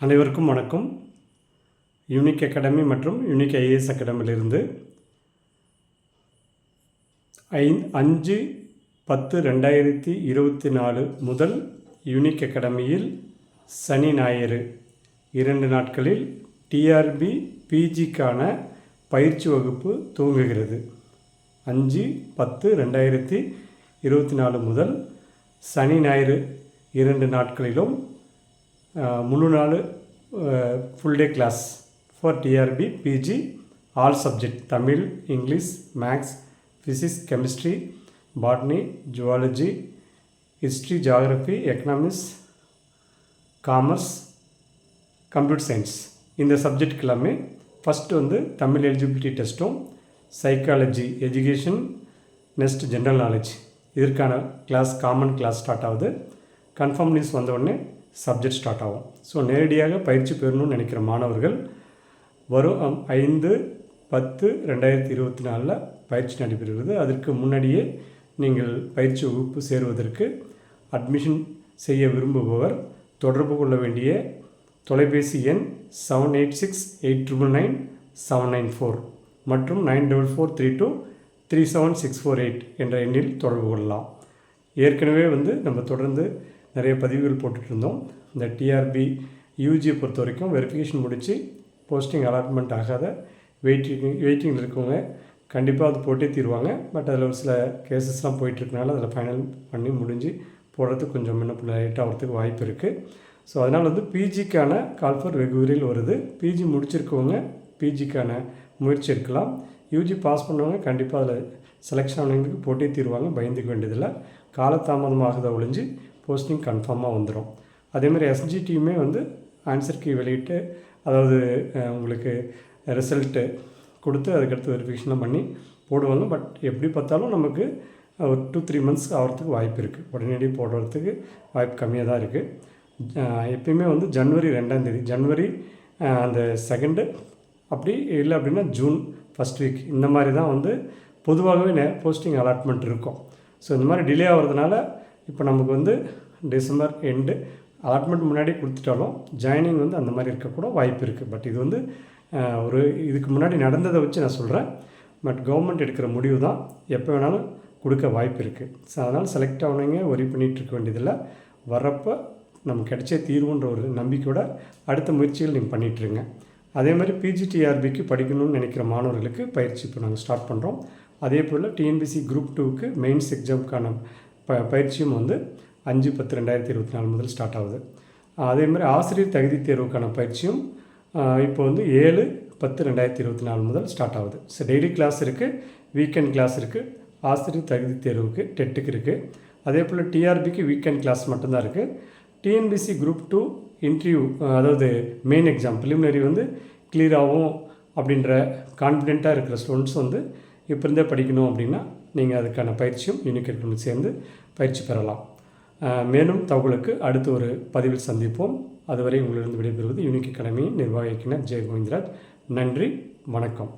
அனைவருக்கும் வணக்கம். Unique academy மற்றும் யூனிக் ஐஏஎஸ் அகாடமியிலிருந்து ஐ அஞ்சு பத்து ரெண்டாயிரத்தி இருபத்தி நாலு முதல் யூனிக் அகாடமியில் சனி ஞாயிறு இரண்டு நாட்களில் டிஆர்பி பிஜிக்கான பயிற்சி வகுப்பு துவங்குகிறது. அஞ்சு பத்து ரெண்டாயிரத்தி இருபத்தி நாலு முதல் சனி ஞாயிறு இரண்டு நாட்களிலும் முழு நாள் full day class for TRB PG all subject Tamil English maths physics chemistry botany zoology history geography economics commerce computer science இந்த சப்ஜெக்ட்க்கு எல்லாமே ஃபஸ்ட்டு வந்து தமிழ் எலிஜிபிலிட்டி டெஸ்ட்டும் psychology education next general knowledge இதற்கான கிளாஸ் காமன் கிளாஸ் ஸ்டார்ட் ஆகுது. Confirm news வந்தவுடனே subject start ஆகும். So நேரடியாக பயிற்சி பெறணும்னு நினைக்கிற மாணவர்கள் வரும் அம், ஐந்து பத்து ரெண்டாயிரத்தி இருபத்தி நாலில் பயிற்சி நடைபெறுகிறது. அதற்கு முன்னாடியே நீங்கள் பயிற்சி வகுப்பு சேருவதற்கு அட்மிஷன் செய்ய விரும்புபவர் தொடர்பு கொள்ள வேண்டிய தொலைபேசி எண் seven eight six eight triple nine seven nine four மற்றும் nine double four three two three seven six four eight என்ற எண்ணில் தொடர்பு கொள்ளலாம். ஏற்கனவே வந்து நம்ம தொடர்ந்து நிறைய பதிவுகள் போட்டுட்டு இருந்தோம் இந்த டிஆர்பி யூஜியை பொறுத்த வரைக்கும் வெரிஃபிகேஷன் முடித்து போஸ்டிங் அலாட்மெண்ட் ஆகாத வெயிட்டிங் வெயிட்டிங்கில் இருக்கவங்க கண்டிப்பாக அது போட்டே தீருவாங்க. பட் அதில் ஒரு சில கேசஸ்லாம் போயிட்டுருக்கனால அதில் ஃபைனல் பண்ணி முடிஞ்சு போடுறதுக்கு கொஞ்சம் முன்ன பின்ன லேட் ஆகிறதுக்கு வாய்ப்பு இருக்குது ஸோ அதனால் வந்து பிஜிக்கான கால்ஃபர் வெகு விரைவில் வருது. பிஜி முடிச்சிருக்கவங்க பிஜிக்கான முயற்சி எடுக்கலாம். யூஜி பாஸ் பண்ணவங்க கண்டிப்பாக அதில் செலெக்ஷன் ஆனவங்களுக்கு போட்டி தீருவாங்க பயந்துக்க வேண்டியதில்லை. காலதாமதமாகதை ஒழிஞ்சு போஸ்டிங் கன்ஃபார்மாக வந்துடும் அதேமாதிரி எஸ்ஜிடியுமே வந்து ஆன்சர் கீ வெளியிட்டு அதாவது உங்களுக்கு ரிசல்ட்டு கொடுத்து அதுக்கடுத்து வெரிஃபிகேஷன்லாம் பண்ணி போடுவாங்க. பட் எப்படி பார்த்தாலும் நமக்கு ஒரு டூ த்ரீ மந்த்ஸ் ஆகிறதுக்கு வாய்ப்பு இருக்குது உடனடி போடுறதுக்கு வாய்ப்பு கம்மியாக தான் இருக்குது எப்பயுமே வந்து ஜனவரி ரெண்டாம் தேதி ஜனவரி அந்த செகண்டு அப்படி இல்லை அப்படின்னா ஜூன் ஃபஸ்ட் வீக் இந்த மாதிரி தான் வந்து பொதுவாகவே நே போஸ்டிங் அலாட்மெண்ட் இருக்கும். ஸோ இந்த மாதிரி டிலே ஆகிறதுனால இப்போ நமக்கு வந்து டிசம்பர் எண்டு அலாட்மெண்ட் முன்னாடி கொடுத்துட்டாலும் ஜாயினிங் வந்து அந்த மாதிரி இருக்கக்கூட வாய்ப்பு இருக்குது பட் இது வந்து ஒரு இதுக்கு முன்னாடி நடந்ததை வச்சு நான் சொல்கிறேன் பட் கவர்மெண்ட் எடுக்கிற முடிவு தான் எப்போ வேணாலும் கொடுக்க வாய்ப்பு இருக்குது ஸோ அதனால் செலக்ட் ஆனவங்க ஒரி பண்ணிகிட்டு இருக்க வேண்டியதில்லை. வரப்போ நமக்கு கிடைச்சே தீர்வுன்ற ஒரு நம்பிக்கையோட அடுத்த முயற்சிகள் நீங்கள் பண்ணிகிட்ருங்க அதே மாதிரி பிஜிடிஆர்பிக்கு படிக்கணும்னு நினைக்கிற மாணவர்களுக்கு பயிற்சி இப்போ நாங்கள் ஸ்டார்ட் பண்ணுறோம் அதே போல் டிஎன்பிசி குரூப் டூக்கு மெயின்ஸ் எக்ஸாமுக்கான ப பயிற்சியும் வந்து அஞ்சு பத்து ரெண்டாயிரத்தி இருபத்தி நாலு முதல் ஸ்டார்ட் ஆகுது. அதே மாதிரி ஆசிரியர் தகுதி தேர்வுக்கான பயிற்சியும் இப்போ வந்து ஏழு பத்து ரெண்டாயிரத்தி இருபத்தி நாலு முதல் ஸ்டார்ட் ஆகுது. ஸோ டெய்லி கிளாஸ் இருக்குது வீக்கெண்ட் கிளாஸ் இருக்குது ஆசிரியர் தகுதி தேர்வுக்கு டெட்டுக்கு இருக்குது அதே போல் டிஆர்பிக்கு வீக்கெண்ட் கிளாஸ் மட்டும்தான் இருக்குது டிஎன்பிசி குரூப் டூ இன்டர்வியூ அதாவது மெயின் எக்ஸாம் ப்ரிலிமினரி வந்து கிளியர் ஆகும் அப்படின்ற கான்ஃபிடெண்ட்டாக இருக்கிற ஸ்டூடெண்ட்ஸ் வந்து இப்போ இருந்தே படிக்கணும் அப்படின்னா நீங்கள் அதுக்கான பயிற்சியும் யூனிக் சேர்ந்து பயிற்சி பெறலாம். மேலும் தகவலுக்கு அடுத்து ஒரு பதிவில் சந்திப்போம். அதுவரை உங்களிடம் விடைபெறுவது யூனிக் அகாடமியின் நிர்வாக இயக்குனர் ஜெய் கோவிந்தராஜ் நன்றி வணக்கம்.